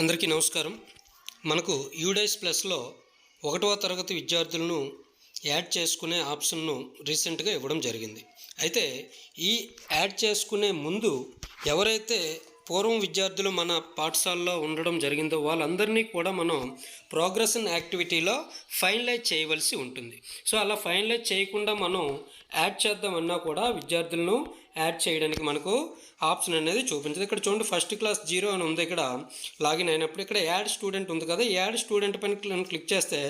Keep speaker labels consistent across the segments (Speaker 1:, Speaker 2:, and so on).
Speaker 1: అందరికీ నమస్కారం. మనకు యూడైస్ ప్లస్లో ఒకటవ తరగతి విద్యార్థులను యాడ్ చేసుకునే ఆప్షన్ను రీసెంట్గా ఇవ్వడం జరిగింది. అయితే ఈ యాడ్ చేసుకునే ముందు ఎవరైతే పూర్వం విద్యార్థులు మన పాఠశాలలో ఉండడం జరిగిందో వాళ్ళందరినీ కూడా మనం ప్రోగ్రెషన్ యాక్టివిటీలో ఫైనలైజ్ చేయవలసి ఉంటుంది. సో అలా ఫైనలైజ్ చేయకుండా మనం యాడ్ చేద్దామన్నా కూడా విద్యార్థులను యాడ్ చేయడానికి మనకు ఆప్షన్ అనేది చూపించదు. ఇక్కడ చూడండి ఫస్ట్ క్లాస్ జీరో అని ఉంది ఇక్కడ. లాగిన్ అయినప్పుడు ఇక్కడ యాడ్ స్టూడెంట్ ఉంది కదా యాడ్ స్టూడెంట్ పైన క్లిక్ చేస్తే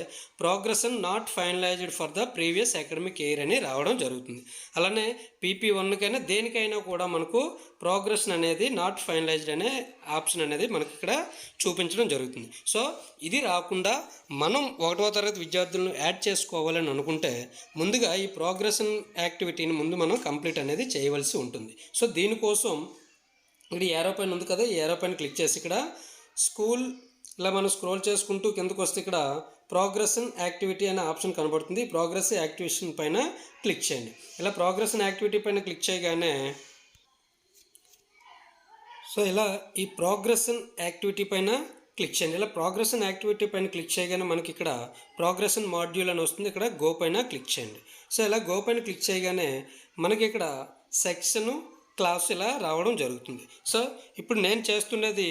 Speaker 1: progression not finalized for the previous academic year అని రావడం జరుగుతుంది. అలానే పీపీ వన్కైనా దేనికైనా కూడా మనకు ప్రోగ్రెషన్ అనేది నాట్ ఫైనలైజ్డ్ అనే ఆప్షన్ అనేది మనకి ఇక్కడ చూపించడం జరుగుతుంది. సో ఇది రాకుండా మనం ఒకటవ తరగతి విద్యార్థులను యాడ్ చేసుకోవాలని అనుకుంటే ముందుగా ఈ ప్రోగ్రెషన్ యాక్టివిటీని ముందు మనం కంప్లీట్ అనేది చేయవలసి ఉంటుంది. సో దీనికోసం ఇక్కడ ఏరో పైన ఉంది కదా ఈ ఏరో పైన క్లిక్ చేసి ఇక్కడ స్కూల్ ఇలా మనం స్క్రోల్ చేసుకుంటూ కిందకు వస్తే ఇక్కడ ప్రోగ్రెషన్ యాక్టివిటీ అనే ఆప్షన్ కనబడుతుంది. ప్రోగ్రెస్ యాక్టివేషన్ పైన క్లిక్ చేయండి. ఇలా ప్రోగ్రెషన్ యాక్టివిటీ పైన క్లిక్ చేయగానే సో ఇలా ఈ ప్రోగ్రెషన్ యాక్టివిటీ పైన క్లిక్ చేయండి. ఇలా ప్రోగ్రెషన్ యాక్టివిటీ పైన క్లిక్ చేయగానే మనకి ఇక్కడ ప్రోగ్రెషన్ మాడ్యూల్ అని వస్తుంది. ఇక్కడ గో పైన క్లిక్ చేయండి. సో ఇలా గో పైన క్లిక్ చేయగానే మనకి ఇక్కడ సెక్షను క్లాస్ ఇలా రావడం జరుగుతుంది. సో ఇప్పుడు నేను చేస్తున్నది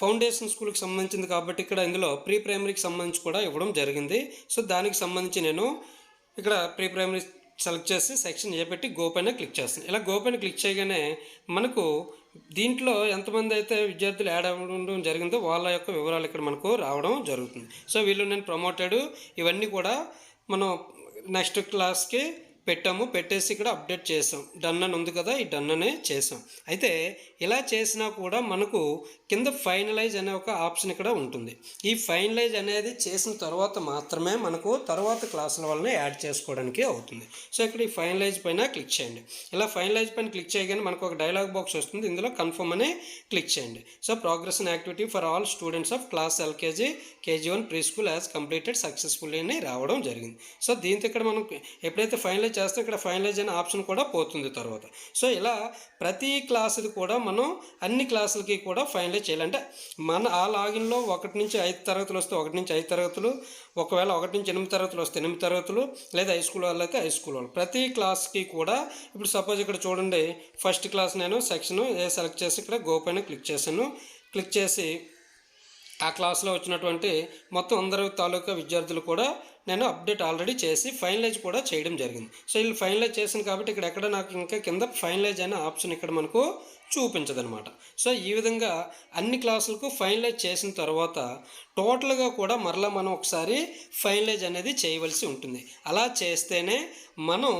Speaker 1: ఫౌండేషన్ స్కూల్కి సంబంధించింది కాబట్టి ఇక్కడ ఇందులో ప్రీ ప్రైమరీకి సంబంధించి కూడా ఇవ్వడం జరిగింది. సో దానికి సంబంధించి నేను ఇక్కడ ప్రీ ప్రైమరీ సెలెక్ట్ చేసి సెక్షన్ ఏ పెట్టి గో పైన క్లిక్ చేస్తాను ఇలా గో పైన క్లిక్ చేయగానే మనకు దీంట్లో ఎంతమంది అయితే విద్యార్థులు యాడ్ అవ్వడం జరిగిందో వాళ్ళ యొక్క వివరాలు ఇక్కడ మనకు రావడం జరుగుతుంది. సో వీళ్ళు నేను ప్రమోటెడ్ ఇవన్నీ కూడా మనం నెక్స్ట్ క్లాస్కి పెట్టాము పెట్టేసి ఇక్కడ అప్డేట్ చేసాం. డన్ అని ఉంది కదా ఈ డన్ అనే చేసాం. అయితే ఇలా చేసినా కూడా మనకు కింద ఫైనలైజ్ అనే ఒక ఆప్షన్ ఇక్కడ ఉంటుంది. ఈ ఫైనలైజ్ అనేది చేసిన తర్వాత మాత్రమే మనకు తర్వాత క్లాసుల వలన యాడ్ చేసుకోవడానికి అవుతుంది. సో ఇక్కడ ఈ ఫైనలైజ్ పైన క్లిక్ చేయండి. ఇలా ఫైనలైజ్ పైన క్లిక్ చేయగానే మనకు ఒక డైలాగ్ బాక్స్ వస్తుంది. ఇందులో కన్ఫర్మ్ అని క్లిక్ చేయండి. So progression activity for all students of class LKG KG one pre school as completed successfully అని రావడం జరిగింది. సో దీంతో ఇక్కడ మనం ఎప్పుడైతే ఫైనలైజ్ చేస్తే ఇక్కడ ఫైనలైజ్ అనే ఆప్షన్ కూడా పోతుంది తర్వాత. సో ఇలా ప్రతి క్లాసులు కూడా మనం అన్ని క్లాసులకి కూడా ఫైనలైజ్ చేయాలి. అంటే మన ఆ లాగిన్లో ఒకటి నుంచి ఐదు తరగతులు వస్తే ఒకటి నుంచి ఐదు తరగతులు ఒకవేళ ఒకటి నుంచి ఎనిమిది తరగతులు వస్తే ఎనిమిది తరగతులు లేదా హై స్కూల్ వాళ్ళైతే హై స్కూల్ వాళ్ళు. ప్రతి క్లాస్కి కూడా ఇప్పుడు సపోజ్ ఇక్కడ చూడండి ఫస్ట్ క్లాస్ నేను సెక్షన్ ఏ సెలెక్ట్ చేసి ఇక్కడ గో పైన క్లిక్ చేశాను. క్లిక్ చేసి ఆ క్లాస్లో వచ్చినటువంటి మొత్తం అందరూ తాలూకా విద్యార్థులు కూడా నేను అప్డేట్ ఆల్రెడీ చేసి ఫైనలైజ్ కూడా చేయడం జరిగింది. సో వీళ్ళు ఫైనలైజ్ చేసింది కాబట్టి ఇక్కడ ఎక్కడ నాకు ఇంకా కింద ఫైనలైజ్ అనే ఆప్షన్ ఇక్కడ మనకు చూపించదనమాట సో ఈ విధంగా అన్ని క్లాసులకు ఫైనలైజ్ చేసిన తర్వాత టోటల్గా కూడా మరలా మనం ఒకసారి ఫైనలైజ్ అనేది చేయవలసి ఉంటుంది. అలా చేస్తేనే మనం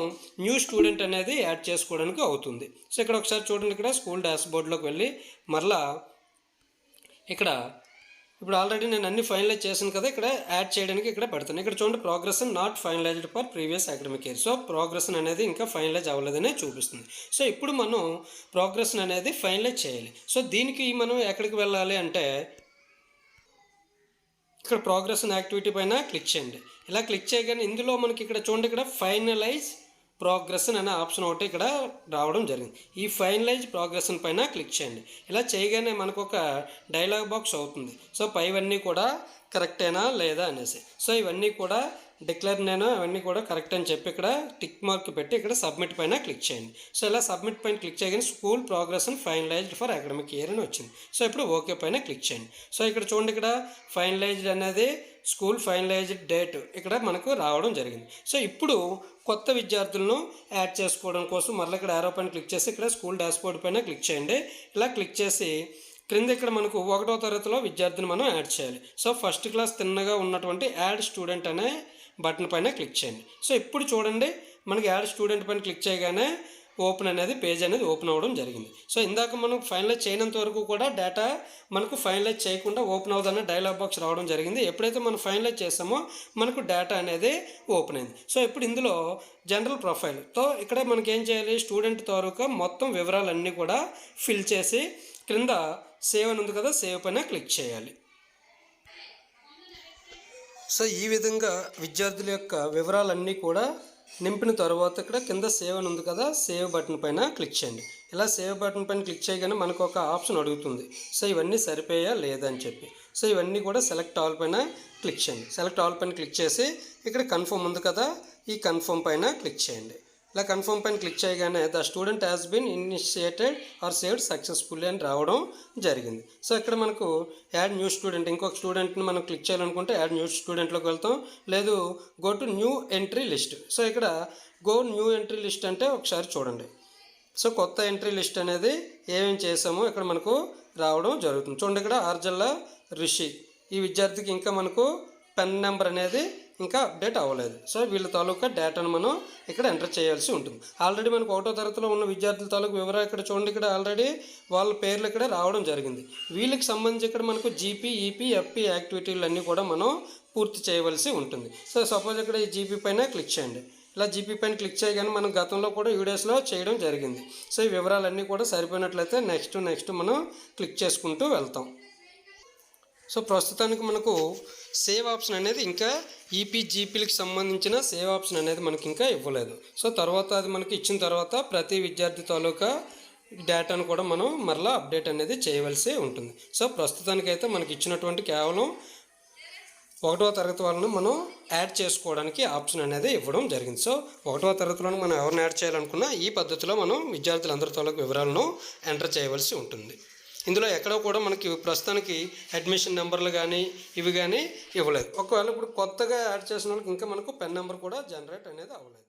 Speaker 1: న్యూ స్టూడెంట్ అనేది యాడ్ చేసుకోవడానికి అవుతుంది. సో ఇక్కడ ఒకసారి చూడండి ఇక్కడ స్కూల్ డాష్ బోర్డ్లోకి వెళ్ళి మరలా ఇక్కడ ఇప్పుడు ఆల్రెడీ నేను అన్ని ఫైనలైజ్ చేశాను కదా ఇక్కడ యాడ్ చేయడానికి ఇక్కడ పెడతాను. ఇక్కడ చూడండి progress not finalized for previous academic year so progression అనేది ఇంకా ఫైనలైజ్ అవ్వలేదనే చూపిస్తుంది. సో ఇప్పుడు మనం ప్రోగ్రెషన్ అనేది ఫైనలైజ్ చేయాలి. సో దీనికి మనం ఎక్కడికి వెళ్ళాలి అంటే ఇక్కడ ప్రోగ్రెస్ యాక్టివిటీ పైన క్లిక్ చేయండి. ఇలా క్లిక్ చేయగానే ఇందులో మనకి ఇక్కడ చూడండి ఇక్కడ ఫైనలైజ్ ప్రోగ్రెషన్ అనే ఆప్షన్ ఒకటి ఇక్కడ రావడం జరిగింది. ఈ ఫైనలైజ్ ప్రోగ్రెషన్ పైన క్లిక్ చేయండి. ఇలా చేయగానే మనకు ఒక డైలాగ్ బాక్స్ అవుతుంది. సో పైవన్నీ కూడా కరెక్టేనా లేదా అనేసి. సో ఇవన్నీ కూడా డిక్లేర్ నేను అవన్నీ కూడా కరెక్ట్ అని చెప్పి ఇక్కడ టిక్ మార్క్ పెట్టి ఇక్కడ సబ్మిట్ పైన క్లిక్ చేయండి. సో ఇలా సబ్మిట్ పైన క్లిక్ చేయగానే school progression finalized for academic year అని వచ్చింది. సో ఇప్పుడు ఓకే పైన క్లిక్ చేయండి. సో ఇక్కడ చూడండి ఇక్కడ ఫైనలైజ్డ్ అనేది స్కూల్ ఫైనలైజ్డ్ డేట్ ఇక్కడ మనకు రావడం జరిగింది. సో ఇప్పుడు కొత్త విద్యార్థులను యాడ్ చేసుకోవడం కోసం మళ్ళీ ఇక్కడ ఆరో పైన క్లిక్ చేసి ఇక్కడ స్కూల్ డాష్బోర్డ్ పైన క్లిక్ చేయండి. ఇలా క్లిక్ చేసి క్రింద ఇక్కడ మనకు ఒకటో తరగతిలో విద్యార్థిని మనం యాడ్ చేయాలి. సో ఫస్ట్ క్లాస్ తిన్నగా ఉన్నటువంటి యాడ్ స్టూడెంట్ అనే బటన్ పైన క్లిక్ చేయండి. సో ఇప్పుడు చూడండి మనకి యాడ్ స్టూడెంట్ పైన క్లిక్ చేయగానే ఓపెన్ అనేది పేజ్ అనేది ఓపెన్ అవ్వడం జరిగింది. సో ఇందాక మనం ఫైనలైజ్ చేయనంత వరకు కూడా డేటా మనకు ఫైనలైజ్ చేయకుండా ఓపెన్ అవుదన్న డైలాగ్ బాక్స్ రావడం జరిగింది. ఎప్పుడైతే మనం ఫైనలైజ్ చేస్తామో మనకు డేటా అనేది ఓపెన్ అయింది. సో ఇప్పుడు ఇందులో జనరల్ ప్రొఫైల్తో ఇక్కడ మనకి ఏం చేయాలి? స్టూడెంట్ తాలూకా మొత్తం వివరాలన్నీ కూడా ఫిల్ చేసి క్రింద సేవ్ అని ఉంది కదా సేవ్ పైన క్లిక్ చేయాలి. సో ఈ విధంగా విద్యార్థుల యొక్క వివరాలన్నీ కూడా నింపిన తర్వాత ఇక్కడ కింద సేవ్ అని ఉంది కదా సేవ్ బటన్ పైన క్లిక్ చేయండి. ఇలా సేవ్ బటన్ పైన క్లిక్ చేయగానే మనకు ఒక ఆప్షన్ అడుగుతుంది. సో ఇవన్నీ సరిపోయా లేదా అని చెప్పి. సో ఇవన్నీ కూడా సెలెక్ట్ ఆల్ పైన క్లిక్ చేయండి. సెలెక్ట్ ఆల్ పైన క్లిక్ చేసి ఇక్కడ కన్ఫర్మ్ ఉంది కదా ఈ కన్ఫర్మ్ పైన క్లిక్ చేయండి. ఇలా కన్ఫర్మ్ పైన క్లిక్ చేయగానే the student has been initiated or saved successfully అని రావడం జరిగింది. సో ఇక్కడ మనకు యాడ్ న్యూ స్టూడెంట్ ఇంకొక స్టూడెంట్ని మనం క్లిక్ చేయాలనుకుంటే యాడ్ న్యూ స్టూడెంట్లోకి వెళ్తాం. లేదు go to new entry list. So ఇక్కడ గో న్యూ ఎంట్రీ లిస్ట్ అంటే ఒకసారి చూడండి. సో కొత్త ఎంట్రీ లిస్ట్ అనేది ఏమేమి చేసామో ఇక్కడ మనకు రావడం జరుగుతుంది. చూడండి ఇక్కడ ఆర్జల్లా రిషి. ఈ విద్యార్థికి ఇంకా మనకు పెన్ నెంబర్ అనేది ఇంకా అప్డేట్ అవ్వలేదు. సో వీళ్ళ తాలూకా డేటాను మనం ఇక్కడ ఎంటర్ చేయాల్సి ఉంటుంది. ఆల్రెడీ మనకు ఒకటో తరగతిలో ఉన్న విద్యార్థుల తాలూకు వివరాలు ఇక్కడ చూడండి. ఇక్కడ ఆల్రెడీ వాళ్ళ పేర్లు ఇక్కడ రావడం జరిగింది. వీళ్ళకి సంబంధించి ఇక్కడ మనకు జీపీ ఈపీ ఎఫ్పీ యాక్టివిటీలు అన్నీ కూడా మనం పూర్తి చేయవలసి ఉంటుంది. సో సపోజ్ ఇక్కడ ఈ జీపీ పైన క్లిక్ చేయండి. ఇలా జీపీ పైన క్లిక్ చేయగానే మనం గతంలో కూడా వీడియోస్లో చేయడం జరిగింది. సో ఈ వివరాలన్నీ కూడా సరిపోయినట్లయితే నెక్స్ట్ నెక్స్ట్ మనం క్లిక్ చేసుకుంటూ వెళ్తాం. సో ప్రస్తుతానికి మనకు సేవ్ ఆప్షన్ అనేది ఇంకా ఈపీజీపీలకు సంబంధించిన సేవ్ ఆప్షన్ అనేది మనకి ఇంకా ఇవ్వలేదు. సో తర్వాత అది మనకి ఇచ్చిన తర్వాత ప్రతి విద్యార్థి తాలూకా డేటాను కూడా మనం మరలా అప్డేట్ అనేది చేయవలసి ఉంటుంది. సో ప్రస్తుతానికైతే మనకి ఇచ్చినటువంటి కేవలం ఒకటవ తరగతి వాళ్ళను మనం యాడ్ చేసుకోవడానికి ఆప్షన్ అనేది ఇవ్వడం జరిగింది. సో ఒకటవ తరగతిలో మనం ఎవరిని యాడ్ చేయాలనుకున్నా ఈ పద్ధతిలో మనం విద్యార్థులందరి వివరాలను ఎంటర్ చేయవలసి ఉంటుంది. ఇందులో ఎక్కడో కూడా మనకి ప్రస్తుతానికి అడ్మిషన్ నెంబర్లు కానీ ఇవి కానీ ఇవ్వలేదు. ఒకవేళ ఇప్పుడు కొత్తగా యాడ్ చేసిన వాళ్ళకి ఇంకా మనకు పెన్ నెంబర్ కూడా జనరేట్ అనేది అవ్వలేదు.